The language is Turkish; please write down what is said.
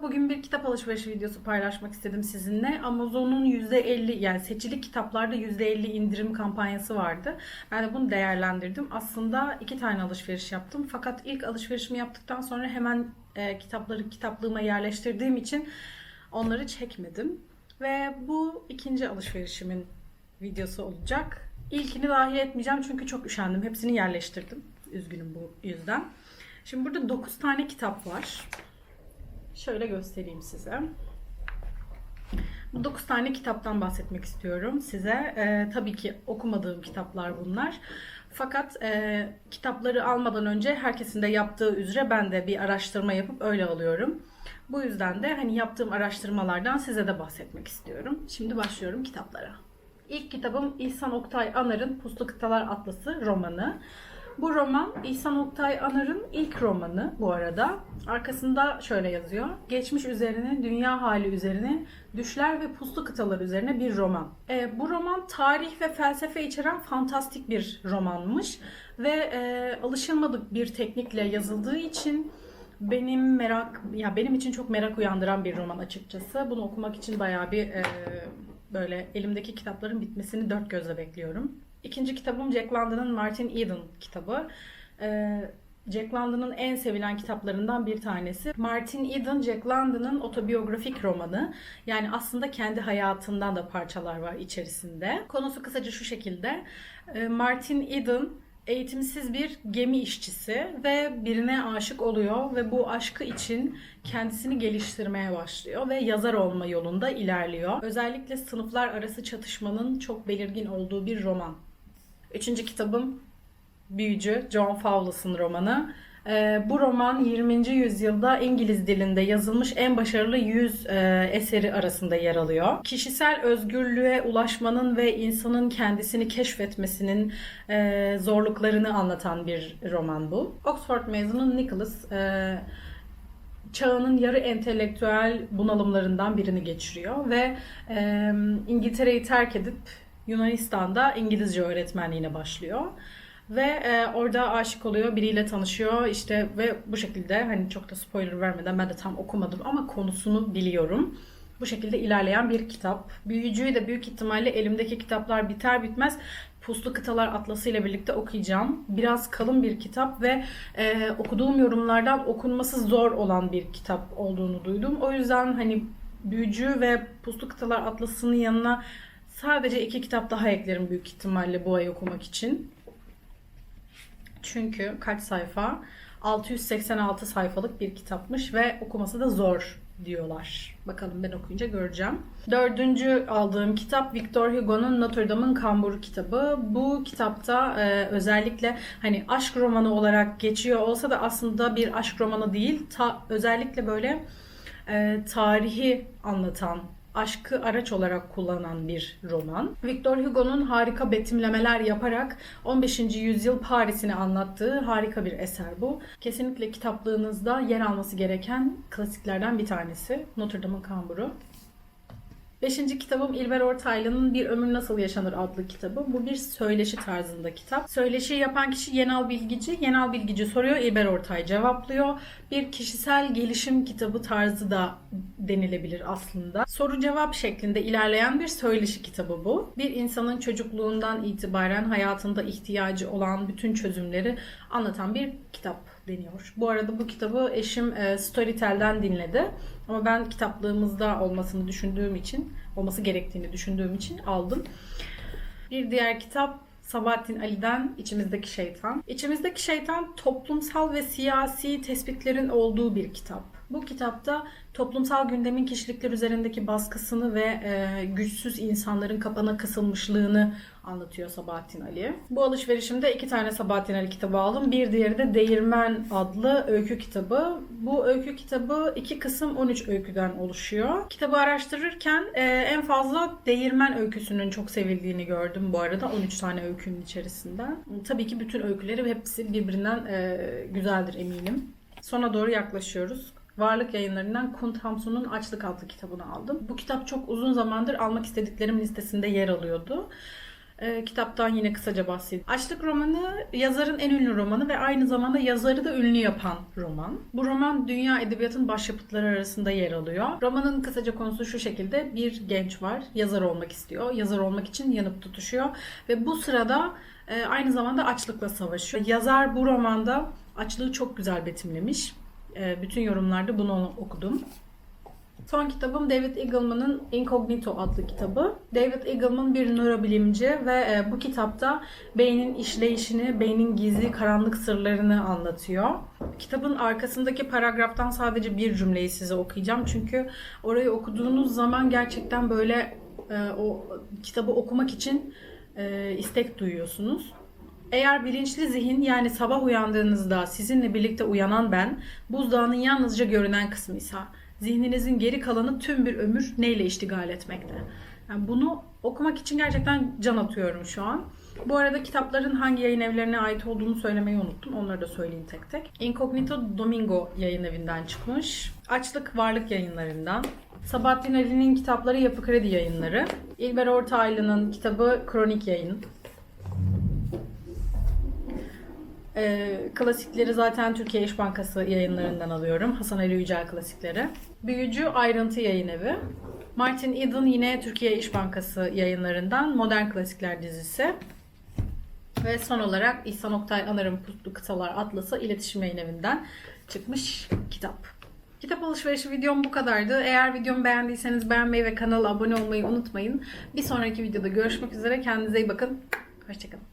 Bugün bir kitap alışverişi videosu paylaşmak istedim sizinle. Amazon'un %50 yani seçili kitaplarda %50 indirim kampanyası vardı. Ben de bunu değerlendirdim. Aslında iki tane alışveriş yaptım. Fakat ilk alışverişimi yaptıktan sonra hemen e, kitapları kitaplığıma yerleştirdiğim için onları çekmedim. Ve bu ikinci alışverişimin videosu olacak. İlkini dahil etmeyeceğim çünkü çok üşendim. Hepsini yerleştirdim. Üzgünüm bu yüzden. Şimdi burada 9 tane kitap var. Şöyle göstereyim size. Bu 9 tane kitaptan bahsetmek istiyorum size. Ee, tabii ki okumadığım kitaplar bunlar. Fakat e, kitapları almadan önce herkesin de yaptığı üzere ben de bir araştırma yapıp öyle alıyorum. Bu yüzden de hani yaptığım araştırmalardan size de bahsetmek istiyorum. Şimdi başlıyorum kitaplara. İlk kitabım İhsan Oktay Anar'ın Puslu Kıtalar Atlası romanı. Bu roman İhsan Oktay Anar'ın ilk romanı bu arada. Arkasında şöyle yazıyor. Geçmiş üzerine, dünya hali üzerine, düşler ve puslu kıtalar üzerine bir roman. E, bu roman tarih ve felsefe içeren fantastik bir romanmış. Ve e, alışılmadık bir teknikle yazıldığı için benim merak ya benim için çok merak uyandıran bir roman açıkçası. Bunu okumak için bayağı bir e, böyle elimdeki kitapların bitmesini dört gözle bekliyorum. İkinci kitabım Jack London'ın Martin Eden kitabı. Ee, Jack London'ın en sevilen kitaplarından bir tanesi. Martin Eden, Jack London'ın otobiyografik romanı. Yani aslında kendi hayatından da parçalar var içerisinde. Konusu kısaca şu şekilde. Ee, Martin Eden eğitimsiz bir gemi işçisi ve birine aşık oluyor ve bu aşkı için kendisini geliştirmeye başlıyor ve yazar olma yolunda ilerliyor. Özellikle sınıflar arası çatışmanın çok belirgin olduğu bir roman. Üçüncü kitabım Büyücü, John Fowles'ın romanı. Ee, bu roman 20. yüzyılda İngiliz dilinde yazılmış en başarılı 100 e, eseri arasında yer alıyor. Kişisel özgürlüğe ulaşmanın ve insanın kendisini keşfetmesinin e, zorluklarını anlatan bir roman bu. Oxford mezunu Nicholas e, çağının yarı entelektüel bunalımlarından birini geçiriyor ve e, İngiltere'yi terk edip Yunanistan'da İngilizce öğretmenliğine başlıyor. Ve e, orada aşık oluyor, biriyle tanışıyor işte ve bu şekilde hani çok da spoiler vermeden ben de tam okumadım ama konusunu biliyorum. Bu şekilde ilerleyen bir kitap. Büyücüyü de büyük ihtimalle elimdeki kitaplar biter bitmez Puslu Kıtalar Atlası ile birlikte okuyacağım. Biraz kalın bir kitap ve e, okuduğum yorumlardan okunması zor olan bir kitap olduğunu duydum. O yüzden hani Büyücü ve Puslu Kıtalar Atlası'nın yanına sadece iki kitap daha eklerim büyük ihtimalle bu ay okumak için. Çünkü kaç sayfa? 686 sayfalık bir kitapmış ve okuması da zor diyorlar. Bakalım ben okuyunca göreceğim. Dördüncü aldığım kitap Victor Hugo'nun Notre Dame'ın Kamburu kitabı. Bu kitapta e, özellikle hani aşk romanı olarak geçiyor olsa da aslında bir aşk romanı değil. Ta, özellikle böyle e, tarihi anlatan aşkı araç olarak kullanan bir roman. Victor Hugo'nun harika betimlemeler yaparak 15. yüzyıl Paris'ini anlattığı harika bir eser bu. Kesinlikle kitaplığınızda yer alması gereken klasiklerden bir tanesi. Notre Dame'ın Kamburu. Beşinci kitabım İlber Ortaylı'nın Bir Ömür Nasıl Yaşanır adlı kitabı. Bu bir söyleşi tarzında kitap. Söyleşi yapan kişi Yenal Bilgici. Yenal Bilgici soruyor, İlber Ortay cevaplıyor. Bir kişisel gelişim kitabı tarzı da denilebilir aslında. Soru cevap şeklinde ilerleyen bir söyleşi kitabı bu. Bir insanın çocukluğundan itibaren hayatında ihtiyacı olan bütün çözümleri anlatan bir kitap deniyor. Bu arada bu kitabı eşim e, Storytel'den dinledi. Ama ben kitaplığımızda olmasını düşündüğüm için, olması gerektiğini düşündüğüm için aldım. Bir diğer kitap Sabahattin Ali'den İçimizdeki Şeytan. İçimizdeki Şeytan toplumsal ve siyasi tespitlerin olduğu bir kitap. Bu kitapta toplumsal gündemin kişilikler üzerindeki baskısını ve e, güçsüz insanların kapana kısılmışlığını anlatıyor Sabahattin Ali. Bu alışverişimde iki tane Sabahattin Ali kitabı aldım. Bir diğeri de Değirmen adlı öykü kitabı. Bu öykü kitabı iki kısım 13 öyküden oluşuyor. Kitabı araştırırken e, en fazla Değirmen öyküsünün çok sevildiğini gördüm bu arada 13 tane öykünün içerisinden. Tabii ki bütün öyküleri hepsi birbirinden e, güzeldir eminim. Sona doğru yaklaşıyoruz. Varlık yayınlarından Kunt Hamsun'un Açlık adlı kitabını aldım. Bu kitap çok uzun zamandır almak istediklerimin listesinde yer alıyordu. Ee, kitaptan yine kısaca bahsedeyim. Açlık romanı yazarın en ünlü romanı ve aynı zamanda yazarı da ünlü yapan roman. Bu roman dünya edebiyatın başyapıtları arasında yer alıyor. Romanın kısaca konusu şu şekilde. Bir genç var, yazar olmak istiyor. Yazar olmak için yanıp tutuşuyor ve bu sırada e, aynı zamanda açlıkla savaşıyor. Yazar bu romanda açlığı çok güzel betimlemiş. E, bütün yorumlarda bunu okudum. Son kitabım David Eagleman'ın Incognito adlı kitabı. David Eagleman bir nörobilimci ve e, bu kitapta beynin işleyişini, beynin gizli karanlık sırlarını anlatıyor. Kitabın arkasındaki paragraftan sadece bir cümleyi size okuyacağım. Çünkü orayı okuduğunuz zaman gerçekten böyle e, o kitabı okumak için e, istek duyuyorsunuz. Eğer bilinçli zihin yani sabah uyandığınızda sizinle birlikte uyanan ben, buzdağının yalnızca görünen kısmıysa, zihninizin geri kalanı tüm bir ömür neyle iştigal etmekte? Yani bunu okumak için gerçekten can atıyorum şu an. Bu arada kitapların hangi yayın evlerine ait olduğunu söylemeyi unuttum. Onları da söyleyeyim tek tek. Incognito Domingo yayın evinden çıkmış. Açlık Varlık yayınlarından. Sabahattin Ali'nin kitapları Yapı Kredi yayınları. İlber Ortaylı'nın kitabı Kronik yayın. Ee, klasikleri zaten Türkiye İş Bankası yayınlarından alıyorum. Hasan Ali Yücel klasikleri. Büyücü Ayrıntı Yayın Evi. Martin Eden yine Türkiye İş Bankası yayınlarından Modern Klasikler dizisi. Ve son olarak İhsan Oktay Anar'ın Puslu Kıtalar Atlası İletişim Yayın Evi'nden çıkmış kitap. Kitap alışverişi videom bu kadardı. Eğer videomu beğendiyseniz beğenmeyi ve kanala abone olmayı unutmayın. Bir sonraki videoda görüşmek üzere. Kendinize iyi bakın. Hoşçakalın.